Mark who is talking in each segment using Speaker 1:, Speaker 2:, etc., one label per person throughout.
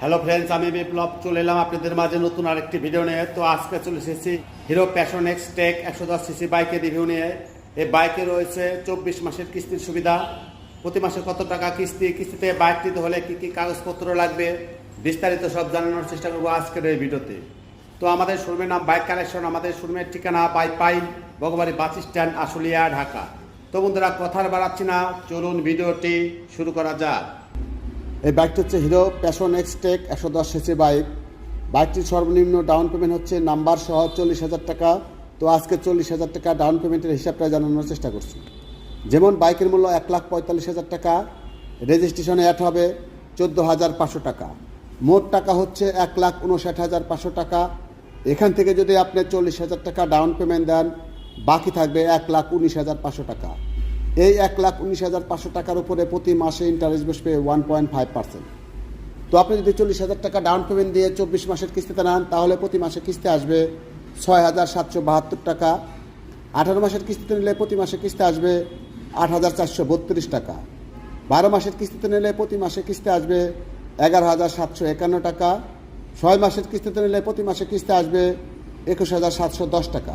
Speaker 1: Hello friends আমি বিপ্লব, চলে এলাম আপনাদের মাঝে নতুন আরেকটি ভিডিও নিয়ে। তো আজকে চলে এসেছি হিরো প্যাশন এক্স টেক একশো দশ সিসি বাইকের রিভিউ নিয়ে। এই বাইকে রয়েছে চব্বিশ মাসের কিস্তির সুবিধা। প্রতি মাসে কত টাকা কিস্তি, কিস্তিতে বাইক নিতে হলে কী কী কাগজপত্র লাগবে, বিস্তারিত সব জানানোর চেষ্টা করব আজকের এই ভিডিওতে তো আমাদের শোরুমের নাম বাইক কালেকশন আমাদের শোরুমের ঠিকানা Baipail Bagbari bus stand, Ashulia, Dhaka. তো বন্ধুরা, কথার বাড়াচ্ছি না, চলুন ভিডিওটি শুরু করা যাক। এই বাইকটি হচ্ছে হিরো প্যাশন এক্স টেক একশো দশ সিসি বাইক। বাইকটির সর্বনিম্ন ডাউন পেমেন্ট হচ্ছে নাম্বার সহ চল্লিশ হাজার টাকা। তো আজকে চল্লিশ হাজার টাকা ডাউন পেমেন্টের হিসাবটা জানানোর চেষ্টা করছি। যেমন বাইকের মূল্য এক লাখ পঁয়তাল্লিশ হাজার টাকা, রেজিস্ট্রেশনে অ্যাড হবে চোদ্দ হাজার পাঁচশো টাকা। মোট টাকা হচ্ছে এক লাখ উনষাট হাজার পাঁচশো টাকা। এখান থেকে যদি আপনি চল্লিশ হাজার টাকা ডাউন পেমেন্ট দেন, বাকি থাকবে এক লাখ উনিশ হাজার পাঁচশো টাকা। এই এক লাখ উনিশ হাজার পাঁচশো টাকার উপরে প্রতি মাসে ইন্টারেস্ট বসবে ওয়ান পয়েন্ট ফাইভ পার্সেন্ট তো আপনি যদি চল্লিশ হাজার টাকা ডাউন পেমেন্ট দিয়ে চব্বিশ মাসের কিস্তিতে নেন, তাহলে প্রতি মাসে কিস্তি আসবে ছয় হাজার সাতশো বাহাত্তর টাকা। আঠারো মাসের কিস্তিতে নিলে প্রতি মাসে কিস্তি আসবে আট হাজার চারশো বত্রিশ টাকা। বারো মাসের কিস্তিতে নিলে প্রতি মাসে কিস্তি আসবে এগারো হাজার সাতশো একান্ন টাকা। ছয় মাসের কিস্তিতে নিলে প্রতি মাসে কিস্তি আসবে একুশ হাজার সাতশো দশ টাকা।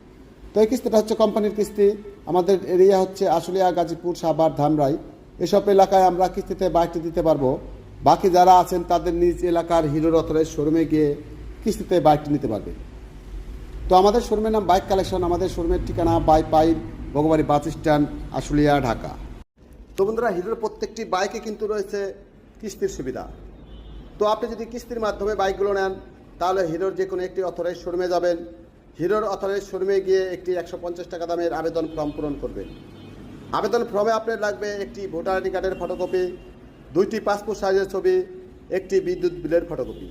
Speaker 1: তো এই কিস্তিটা হচ্ছে কোম্পানির কিস্তি। আমাদের এরিয়া হচ্ছে আশুলিয়া, গাজীপুর, সাভার, ধামরাই। এসব এলাকায় আমরা কিস্তিতে বাইকটি দিতে পারব। বাকি যারা আছেন, তাদের নিজ এলাকার হিরো রথরের শোরুমে গিয়ে কিস্তিতে বাইকটি নিতে পারবে। তো আমাদের শোরুমের নাম বাইক কালেকশন। আমাদের শোরুমের ঠিকানা Baipail Bhagbari bus stand, Ashulia, Dhaka. তো বন্ধুরা, হিরোর প্রত্যেকটি বাইকে কিন্তু রয়েছে কিস্তির সুবিধা। তো আপনি যদি কিস্তির মাধ্যমে বাইকগুলো নেন, তাহলে হিরোর যে কোনো একটি অথরাইজ শোরুমে যাবেন। হিরোর অথরাইজ শোরুমে গিয়ে একটি একশো পঞ্চাশ টাকা দামের আবেদন ফর্ম পূরণ করবেন। আবেদন ফর্মে আপনার লাগবে একটি ভোটার আইডি কার্ডের ফটোকপি, দুইটি পাসপোর্ট সাইজের ছবি, একটি বিদ্যুৎ বিলের ফটোকপি।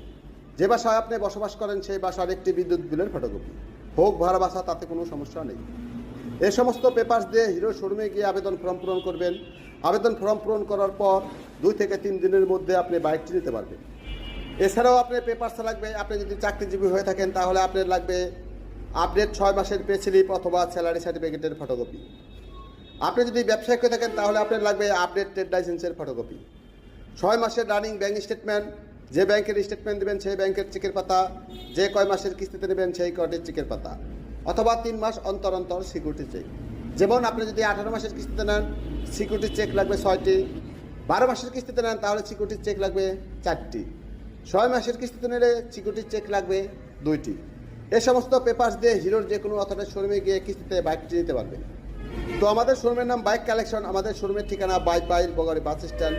Speaker 1: যে বাসায় আপনি বসবাস করেন, সেই বাসার একটি বিদ্যুৎ বিলের ফটোকপি। হোক ভাড়া বাসা, তাতে কোনো সমস্যা নেই। এ সমস্ত পেপার্স দিয়ে হিরো শোরুমে গিয়ে আবেদন ফর্ম পূরণ করবেন। আবেদন ফর্ম পূরণ করার পর দুই থেকে তিন দিনের মধ্যে আপনি বাইকটি নিতে পারবেন। এছাড়াও আপনার পেপার্স লাগবে, আপনি যদি চাকরিজীবী হয়ে থাকেন, তাহলে আপনার লাগবে আপডেট ছয় মাসের পে স্লিপ অথবা স্যালারি সার্টিফিকেটের ফটোকপি। আপনি যদি ব্যবসায়িক হয়ে থাকেন, তাহলে আপনার লাগবে আপডেট ট্রেড লাইসেন্সের ফটোকপি। ছয় মাসের রানিং ব্যাংক স্টেটমেন্ট, যে ব্যাংকের স্টেটমেন্ট দেবেন সেই ব্যাংকের চেকের পাতা, যে কয় মাসের কিস্তিতে নেবেন সেই কয়টির চেকের পাতা, অথবা তিন মাস অন্তর অন্তর সিকিউরিটি চেক। যেমন আপনি যদি আঠারো মাসের কিস্তিতে নেন, সিকিউরিটি চেক লাগবে ছয়টি। বারো মাসের কিস্তিতে নেন, তাহলে সিকিউরিটি চেক লাগবে চারটি। ছয় মাসের কিস্তিতে নিলে সিকিউরিটি চেক লাগবে দুইটি। এ সমস্ত পেপার্স দিয়ে হিরোর যে কোনো অথবা শোরুমে গিয়ে কিস্তিতে বাইকটি নিতে পারবে। তো আমাদের শোরুমের নাম বাইক কালেকশন আমাদের শোরুমের ঠিকানা বাই বাইল বগরি বাস স্ট্যান্ড